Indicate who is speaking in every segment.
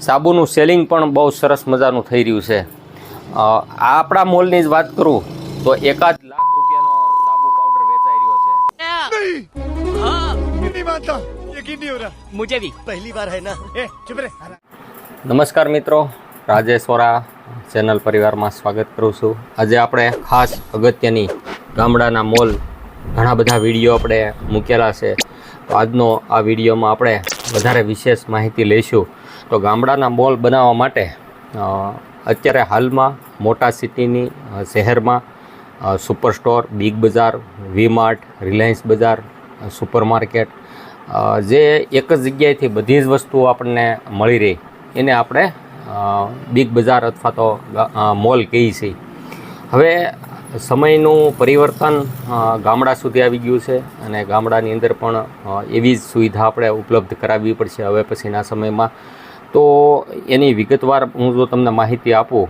Speaker 1: સાબુનું selling પણ બહુ સરસ મજાનું થઈ રહ્યું છે. આપણા મોલની જ વાત કરું તો એકાદ લાખ રૂપિયાનો સાબુ પાવડર વેચાઈ રહ્યો છે. નમસ્કાર મિત્રો રાજેશ વોરા ચેનલ પરિવારમાં સ્વાગત કરું છું. આજે આપણે ખાસ અગત્યની ગામડાના મોલ ઘણા બધા વીડિયો આપણે મૂકેલા છે. તો આજનો આ વિડીયોમાં આપણે વધારે વિશેષ માહિતી લઈશું. તો ગામડાના મોલ બનાવવા માટે અત્યારે હાલમાં મોટા સિટીની શહેરમાં super store big Bazaar V mart Reliance Bazaar super market જે એક જ જગ્યાએથી બધી જ વસ્તુઓ આપણને મળી રહી. એને આપણે બિગ બજાર અથવા તો મોલ કહીએ છીએ. હવે સમયનું પરિવર્તન ગામડા સુધી આવી ગયું છે અને ગામડાની અંદર પણ એવી જ સુવિધા આપણે ઉપલબ્ધ કરાવવી પડશે. હવે પછીના સમયમાં તો એની વિગતવાર હું જો તમને માહિતી આપું,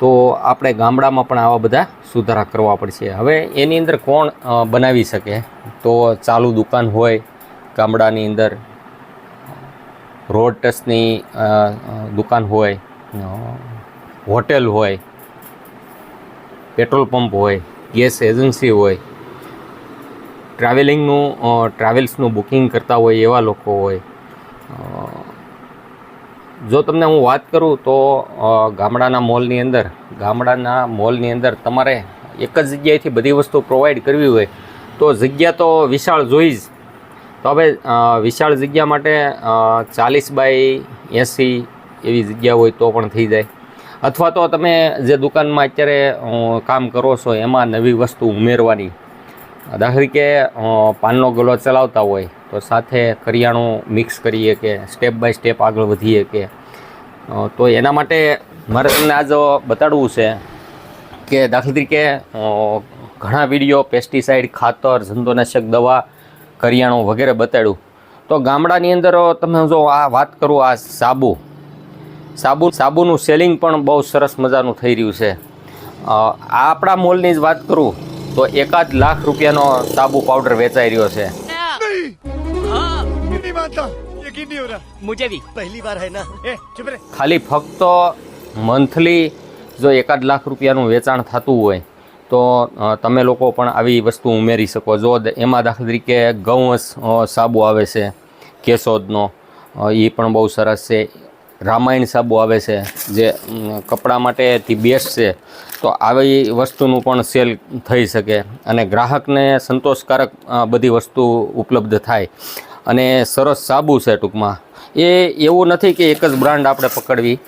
Speaker 1: તો આપણે ગામડામાં પણ આવા બધા સુધારા કરવા પડશે. હવે એની અંદર કોણ બનાવી શકે? તો ચાલુ દુકાન હોય ગામડાની અંદર, રોડ ટચની દુકાન હોય હોટેલ હોય, પેટ્રોલ પંપ હોય, ગેસ એજન્સી હોય, ટ્રાવેલિંગનું ટ્રાવેલ્સનું બુકિંગ કરતા હોય એવા લોકો હોય જો તમને હું વાત કરું તો ગામડાના મોલની અંદર, ગામડાના મોલની અંદર તમારે એક જ જગ્યાએથી બધી વસ્તુ પ્રોવાઈડ કરવી હોય, તો જગ્યા તો વિશાળ જોઈ જ. તો હવે વિશાળ જગ્યા માટે ચાલીસ બાય એંસી એવી જગ્યા હોય તો પણ થઈ જાય. અથવા તો તમે જે દુકાનમાં અત્યારે કામ કરો છો, એમાં નવી વસ્તુ ઉમેરવાની. દાખલા તરીકે પાનનો ગલો ચલાવતા હોય, તો સાથે કરિયાણું મિક્સ કરીએ કે સ્ટેપ બાય સ્ટેપ આગળ વધીએ કે તો એના માટે મારે તમને આજ બતાડવું છે કે દાખલા તરીકે ઘણા વીડિયો પેસ્ટિસાઇડ ખાતર, જંતુનાશક દવા, કરિયાણું વગેરે બતાડ્યું. તો ગામડાની અંદર તમે જો આ વાત કરું, આ સાબુ સાબુ, સાબુનું સેલિંગ પણ બહુ સરસ મજાનું થઈ રહ્યું છે. આ આપણા મોલની જ વાત કરું. તો એકાદ લાખ રૂપિયાનો સાબુ પાવડર વેચાઈ રહ્યો છે. ખાલી ફક્ત મંથલી જો એકાદ લાખ રૂપિયાનું વેચાણ થતું હોય તો તમે લોકો પણ આવી વસ્તુ ઉમેરી શકો. જો એમાં દાખલા તરીકે ગૌવંશ સાબુ આવે છે કેશોદનો એ પણ બહુ સરસ છે. રામાયણ સાબુ આવે છે, જે કપડાં માટેથી બેસ્ટ છે, તો આવી વસ્તુનું પણ સેલ થઈ શકે અને ગ્રાહકને સંતોષકારક બધી વસ્તુ ઉપલબ્ધ થાય. અને સરસ સાબુ છે ટૂંકમાં. એ એવું નથી કે એક જ બ્રાન્ડ આપણે પકડવી.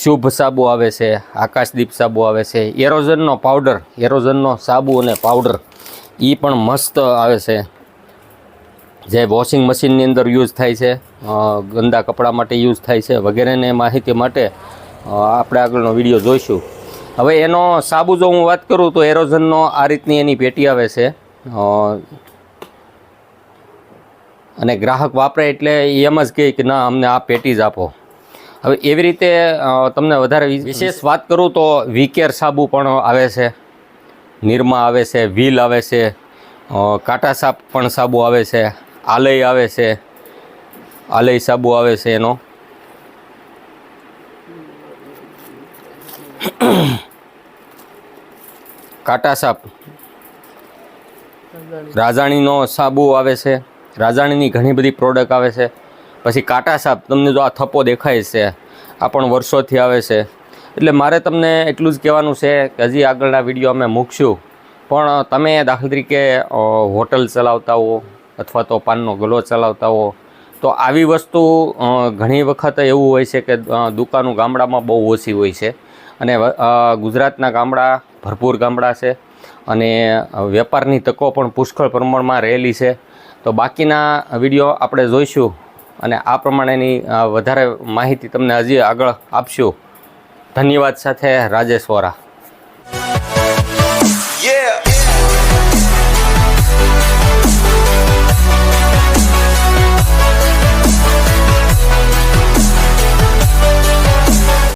Speaker 1: શુભ સાબુ આવે છે, આકાશદીપ સાબુ આવે છે, એરોઝનનો પાવડર એરોઝનનો સાબુ અને પાવડર એ પણ મસ્ત આવે છે. જે વોશિંગ મશીનની અંદર યુઝ થાય છે ગંદા કપડાં માટે યુઝ થાય છે વગેરેને માહિતી માટે આપણે આગળનો વીડિયો જોઈશું. હવે એનો સાબુ જો હું વાત કરું તો એરોઝનનો આ રીતની એની પેટી આવે છે અને ગ્રાહક વાપરે એટલે એમ જ કહે કે ના, અમને આ પેટી જ આપો. હવે એવી રીતે તમને વધારે વિશેષ વાત કરું તો વીકેર સાબુ પણ આવે છે, નિરમા આવે છે, વ્હીલ આવે છે કાંટા સાપ પણ સાબુ આવે છે. આલય આવે છે. આલય સાબુ આવે છે એનો. કાંટા સાપ. રાજાણીનો સાબુ આવે છે. રાજાણીની ઘણી બધી પ્રોડક્ટ આવે છે. પછી કાંટા સાપ તમને જો આ થપ્પો દેખાય છે આ પણ વર્ષોથી આવે છે. એટલે મારે તમને એટલું જ કહેવાનું છે કે હજી આગળના વીડિયો અમે મૂકશું. પણ તમે દાખલા તરીકે હોટલ ચલાવતા હો અથવા તો પાનનો ગલો ચલાવતા હો. તો આવી વસ્તુ ઘણી વખત એવું હોય છે કે દુકાનો ગામડામાં બહુ ઓછી હોય છે. અને ગુજરાતના ગામડા ભરપૂર ગામડા છે અને વેપારની તકો પણ પુષ્કળ પ્રમાણમાં રહેલી છે. તો બાકીના વીડિયો આપણે જોઈશું અને આ પ્રમાણેની વધારે માહિતી તમને હજી આગળ આપશું. ધન્યવાદ સાથે રાજેશ વોરા.